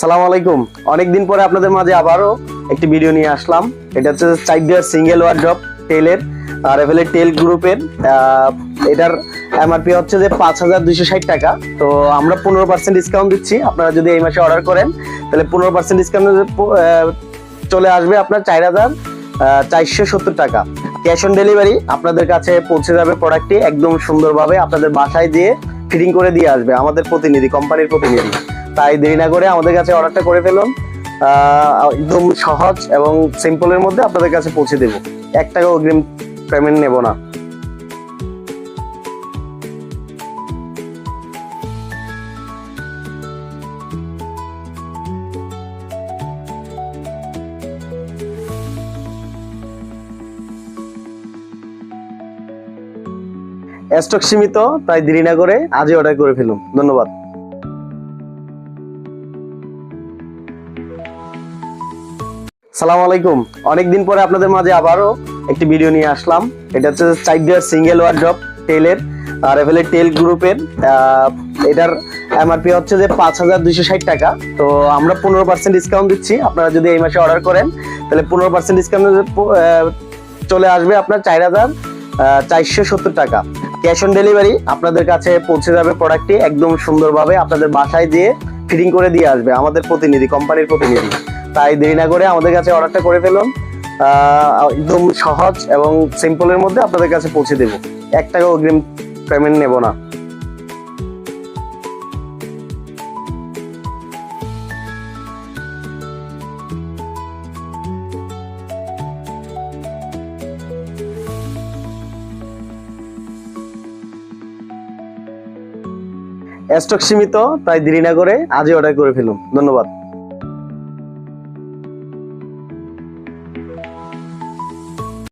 সালাম আলাইকুম। অনেকদিন পরে আপনাদের মাঝে আবারও একটি ভিডিও নিয়ে আসলাম। এটা হচ্ছে চাইডিয়ার সিঙ্গেল ওয়ার্ড্রপ টেলের আর এফএল টেল গ্রুপের এটার এমআরপি হচ্ছে যে পাঁচ হাজার দুইশো ষাট টাকা। তো আমরা পনেরো পার্সেন্ট ডিসকাউন্ট দিচ্ছি। আপনারা যদি এই মাসে অর্ডার করেন, তাহলে পনেরো পার্সেন্ট ডিসকাউন্ট চলে আসবে আপনার চার হাজার চারশো সত্তর টাকা। ক্যাশ অন ডেলিভারি আপনাদের কাছে পৌঁছে যাবে প্রোডাক্টটি একদম সুন্দরভাবে আপনাদের বাসায় দিয়ে ফিটিং করে দিয়ে আসবে আমাদের প্রতিনিধি কোম্পানির প্রতিনিধি। তাই দেরি না করে আমাদের কাছে অর্ডারটা করে ফেলুন। একদম সহজ এবং সিম্পলের মধ্যে আপনাদের কাছে পৌঁছে দেব। এক টাকা অগ্রিম পেমেন্ট নেব না। স্টক সীমিত, তাই দেরি না করে আজই অর্ডার করে ফেলুন। ধন্যবাদ। সালাম আলাইকুম। অনেকদিন পরে আপনাদের মাঝে আবারও একটি ভিডিও নিয়ে আসলাম। এটা হচ্ছে চাইডিয়ার সিঙ্গেল ওয়ার্ড্রপ টেলের আর এফএল টেল গ্রুপের এটার এমআরপি হচ্ছে যে পাঁচ হাজার দুইশো ষাট টাকা। তো আমরা পনেরো পার্সেন্ট ডিসকাউন্ট দিচ্ছি। আপনারা যদি এই মাসে অর্ডার করেন, তাহলে পনেরো পার্সেন্ট ডিসকাউন্ট চলে আসবে আপনার চার হাজার চারশো সত্তর টাকা। ক্যাশ অন ডেলিভারি আপনাদের কাছে পৌঁছে যাবে প্রোডাক্টটি একদম সুন্দরভাবে আপনাদের বাসায় দিয়ে ফিটিং করে দিয়ে আসবে আমাদের প্রতিনিধি কোম্পানির প্রতিনিধি। তাই দেরি না করে আমাদের কাছে অর্ডারটা করে ফেলুন। একদম সহজ এবং সিম্পলের মধ্যে আপনাদের কাছে পৌঁছে দেব। এক টাকা অগ্রিম পেমেন্ট নেব না। স্টক সীমিত, তাই দেরি না করে আজই অর্ডার করে ফেলুন। ধন্যবাদ।